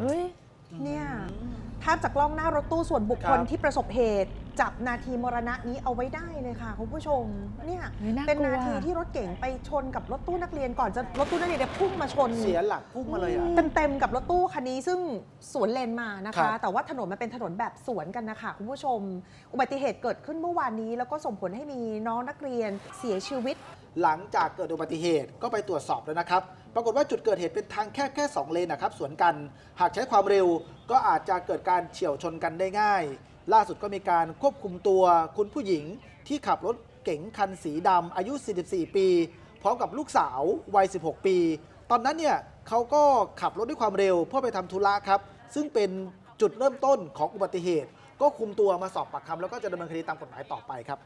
เฮ้ย เนี่ยภาพจากกล้องหน้ารถตู้ส่วนบุคคลที่ประสบเหตุ จับนาทีมรณะนี้เอาไว้ได้เลยค่ะคุณผู้ชม เนี่ยเป็นนาทีที่รถเก๋งไปชนกับรถตู้นักเรียนก่อนจะรถตู้นักเรียนเนี่พุ่งมาชน เสียหลักพุ่งมาเลยอะ เต็มๆกับรถตู้คันนี้ซึ่งสวนเลนมานะคะแต่ว่าถนนมันเป็นถนนแบบสวนกันนะคะคุณผู้ชม อุบัติเหตุเกิดขึ้นเมื่อวานนี้ แล้วก็ส่งผลให้มีน้องนักเรียนเสียชีวิต หลังจากเกิดอุบัติเหตุก็ไปตรวจสอบแล้วนะครับ ปรากฏว่าจุดเกิดเหตุเป็นทางแคบแค่ 2 เลนนะครับสวนกัน หากใช้ความเร็วก็อาจจะเกิดการเฉี่ยวชนกันได้ง่าย ล่าสุดก็มีการควบคุมตัวคุณผู้หญิงที่ขับรถเก๋งคันสีดำอายุ 44 ปี พร้อมกับลูกสาววัย 16 ปี ตอนนั้นเนี่ยเขาก็ขับรถด้วยความเร็วเพื่อไปทำธุระครับ ซึ่งเป็นจุดเริ่มต้นของอุบัติเหตุ ก็คุมตัวมาสอบปากคำแล้วก็จะดำเนินคดีตามกฎหมายต่อไปครับ